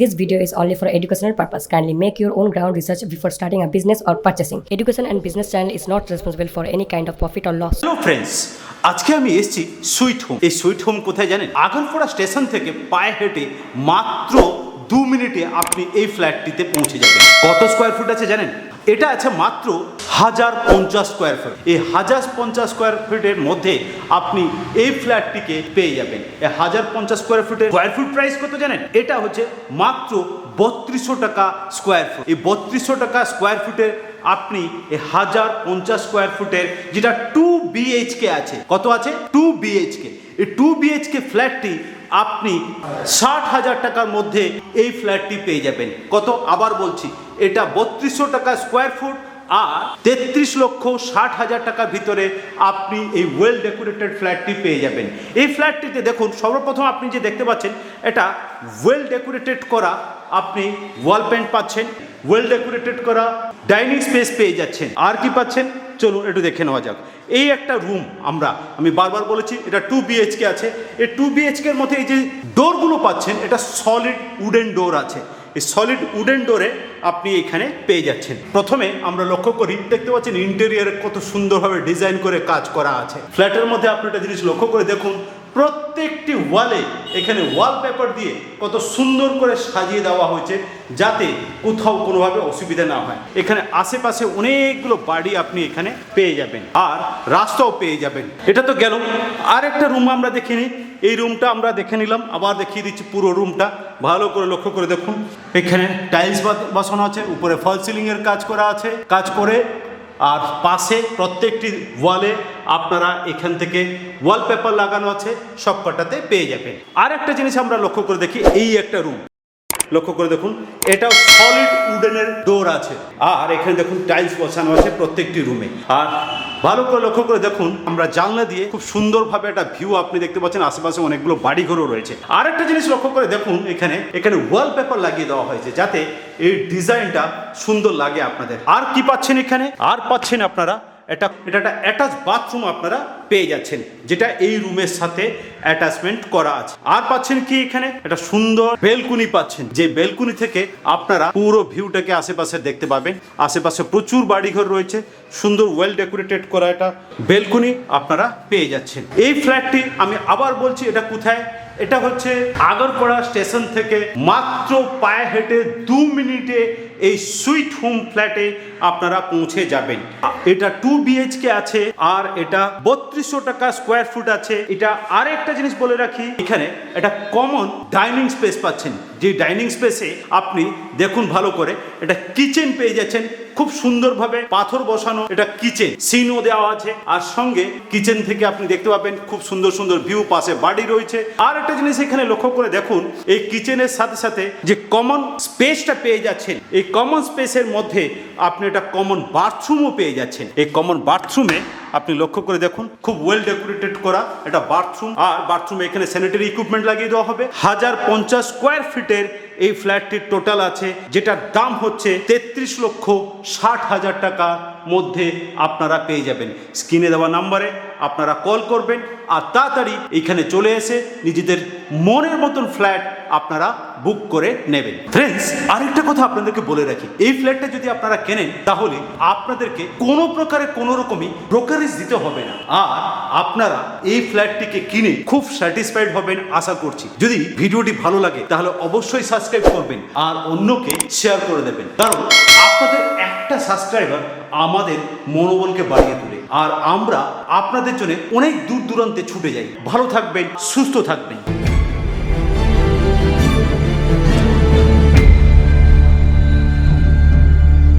This video is only for educational purpose. Kindly make your own ground research before starting a business or purchasing. Education and business channel is not responsible for any kind of profit or loss. Hello friends আজকে আমি এসেছি sweet home এই sweet home কোথায় জানেন Agarpara station থেকে পায়ে হেঁটে মাত্র দু মিনিটে আপনি এই ফ্ল্যাটটিতে পৌঁছে যাবেন কত স্কোয়ার ফুট আছে জানেন এটা আছে মাত্র হাজার পঞ্চাশ স্কোয়ার ফুট এই হাজার পঞ্চাশ স্কোয়ার ফিটের মধ্যে আপনি এই ফ্ল্যাটটিকে পেয়ে যাবেন। এই হাজার পঞ্চাশ স্কোয়ার ফুটের স্কোয়ার ফুট প্রাইস কত জানেন? এটা হচ্ছে মাত্র বত্রিশশো টাকা স্কোয়ার ফুট এই বত্রিশশো টাকা স্কোয়ার ফুটের আপনি এই হাজার পঞ্চাশ স্কোয়ার ফুটের যেটা টু বিএইচকে আছে, কত আছে? টু বিএইচকে এই টু বিএইচকে ফ্ল্যাটটি আপনি ষাট হাজার টাকার মধ্যে এই ফ্ল্যাটটি পেয়ে যাবেন। কত? আবার বলছি, এটা বত্রিশশো টাকা স্কোয়ার ফুট আর তেত্রিশ লক্ষ ষাট হাজার টাকার ভিতরে আপনি এই ওয়েল ডেকোরেটেড ফ্ল্যাটটি পেয়ে যাবেন। এই ফ্ল্যাটটিতে দেখুন, সর্বপ্রথম আপনি যে দেখতে পাচ্ছেন, এটা ওয়েল ডেকোরেটেড করা আপনি ওয়াল পেন্ট পাচ্ছেন ওয়েল ডেকোরেটেড করা ডাইনিং স্পেস পেয়ে যাচ্ছেন। আর কি পাচ্ছেন? চলুন একটু দেখে নেওয়া যাক। এই একটা রুম আমরা, আমি বারবার বলেছি, এটা টু বিএইচকে আছে। এই টু বিএইচকের মধ্যে এই যে ডোরগুলো পাচ্ছেন, এটা সলিড উডেন ডোর আছে। এই সলিড উডেন ডোরে আপনি এখানে পেয়ে যাচ্ছেন। প্রথমে আমরা লক্ষ্য করি, দেখতে পাচ্ছেন ইন্টেরিয়ারে কত সুন্দরভাবে ডিজাইন করে কাজ করা আছে। ফ্ল্যাটের মধ্যে আপনি একটা জিনিস লক্ষ্য করে দেখুন, প্রত্যেকটি ওয়ালে এখানে ওয়ালপেপার দিয়ে কত সুন্দর করে সাজিয়ে দেওয়া হয়েছে, যাতে কোথাও কোনোভাবে অসুবিধা না হয়। এখানে আশেপাশে অনেকগুলো বাড়ি আপনি এখানে পেয়ে যাবেন, আর রাস্তাও পেয়ে যাবেন। এটা তো গেল। আর একটা রুম আমরা দেখে নিই এই রুমটা আমরা দেখে নিলাম, আবার দেখিয়ে দিচ্ছি পুরো রুমটা ভালো করে লক্ষ্য করে দেখুন। এখানে টাইলস বসানো আছে, উপরে ফল সিলিং এর কাজ করা আছে, কাজ করে, আর পাশে প্রত্যেকটি ওয়ালে আপনারা এখান থেকে ওয়ালপেপার লাগানো আছে সব কটাতে পেয়ে যাবেন। আর একটা জিনিস আমরা লক্ষ্য করে দেখি, এই একটা রুম লক্ষ্য করে দেখুন, এটাও সলিড উডেনের ডোর আছে। আর এখানে দেখুন টাইলস বসানো আছে প্রত্যেকটি রুমে আর ভালো করে লক্ষ্য করে দেখুন, আমরা জানলা দিয়ে খুব সুন্দরভাবে একটা ভিউ আপনি দেখতে পাচ্ছেন, আশেপাশে অনেকগুলো বাড়িঘরও রয়েছে। আর একটা জিনিস লক্ষ্য করে দেখুন, এখানে এখানে ওয়ালপেপার লাগিয়ে দেওয়া হয়েছে, যাতে এই ডিজাইনটা সুন্দর লাগে আপনাদের। আর কি পাচ্ছেন এখানে? আর পাচ্ছেন আপনারা, এটা এটা একটা অ্যাটাচ বাথরুম আপনারা পেয়ে যাচ্ছেন, যেটা এই রুমের সাথে অ্যাটাচমেন্ট করা আছে। আর পাচ্ছেন কি এখানে? একটা সুন্দর বেলকুনি পাচ্ছেন। যে বেলকুনি থেকে আপনারা পুরো ভিউটাকে আশেপাশে দেখতে পাবেন। আশেপাশে প্রচুর বাড়িঘর রয়েছে। সুন্দর ওয়েল ডেকোরেটেড করা একটা বেলকুনি আপনারা পেয়ে যাচ্ছেন। এই ফ্ল্যাটটি আমি আবার বলছি, এটা কোথায়? এটা হচ্ছে আগরপাড়া স্টেশন থেকে মাত্র পায়ে হেঁটে দু মিনিটে এই সুইট হোম ফ্ল্যাটে আপনারা পৌঁছে যাবেন। এটা টু বিএইচকে আছে, আর এটা বত্রিশশো টাকা স্কোয়ার ফুট আছে। এটা আর একটা জিনিস বলে রাখি, এখানে এটা কমন ডাইনিং স্পেস পাচ্ছেন। যে ডাইনিং স্পেসে আপনি দেখুন ভালো করে, এটা কিচেন পেয়ে যাচ্ছেন খুব সুন্দরভাবে, পাথর বসানো, এটা কিচেন সিনও দেওয়া আছে। আর সঙ্গে কিচেন থেকে আপনি দেখতে পাবেন খুব সুন্দর সুন্দর ভিউ পাশে বাড়ি রয়েছে। আর একটা জিনিস এখানে লক্ষ্য করে দেখুন, এই কিচেনের সাথে সাথে যে কমন স্পেসটা পেয়ে যাচ্ছেন, এই কমন স্পেসের মধ্যে আপনি এটা কমন বাথরুমও পেয়ে যাচ্ছেন। এই কমন বাথরুমে আপনি লক্ষ্য করে দেখুন, খুব ওয়েল ডেকোরেটেড করা এটা বাথরুম আর বাথরুমে এখানে স্যানিটারি ইকুইপমেন্ট লাগিয়ে দেওয়া হবে। হাজার পঞ্চাশ স্কোয়ার ফিটের এই ফ্ল্যাটটির টোটাল আছে, যেটার দাম হচ্ছে তেত্রিশ লক্ষ ষাট হাজার টাকার মধ্যে আপনারা পেয়ে যাবেন। স্ক্রিনে দেওয়া নাম্বারে আপনারা কল করবেন আর তাড়াতাড়ি এখানে চলে এসে নিজেদের মনের মতন ফ্ল্যাট আপনারা বুক করে নেবেন। ফ্রেন্ডস আরেকটা কথা আপনাদেরকে বলে রাখি, এই ফ্ল্যাটটা যদি আপনারা কেনেন, তাহলে আপনাদেরকে কোনো প্রকারে কোনো রকমই ব্রোকারেজ দিতে হবে না। আর আপনারা এই ফ্ল্যাটটিকে কিনে খুব স্যাটিসফাইড হবেন, আশা করছি। যদি ভিডিওটি ভালো লাগে, তাহলে অবশ্যই সাবস্ক্রাইব করবেন আর অন্যকে শেয়ার করে দেবেন। কারণ আপনাদের একটা সাবস্ক্রাইবার আমাদের মনোবলকে বাড়িয়ে তোলে। আর আমরা আপনাদের জন্য অনেক দূর দূরান্তে ছুটে যাই। ভালো থাকবেন, সুস্থ থাকবেন।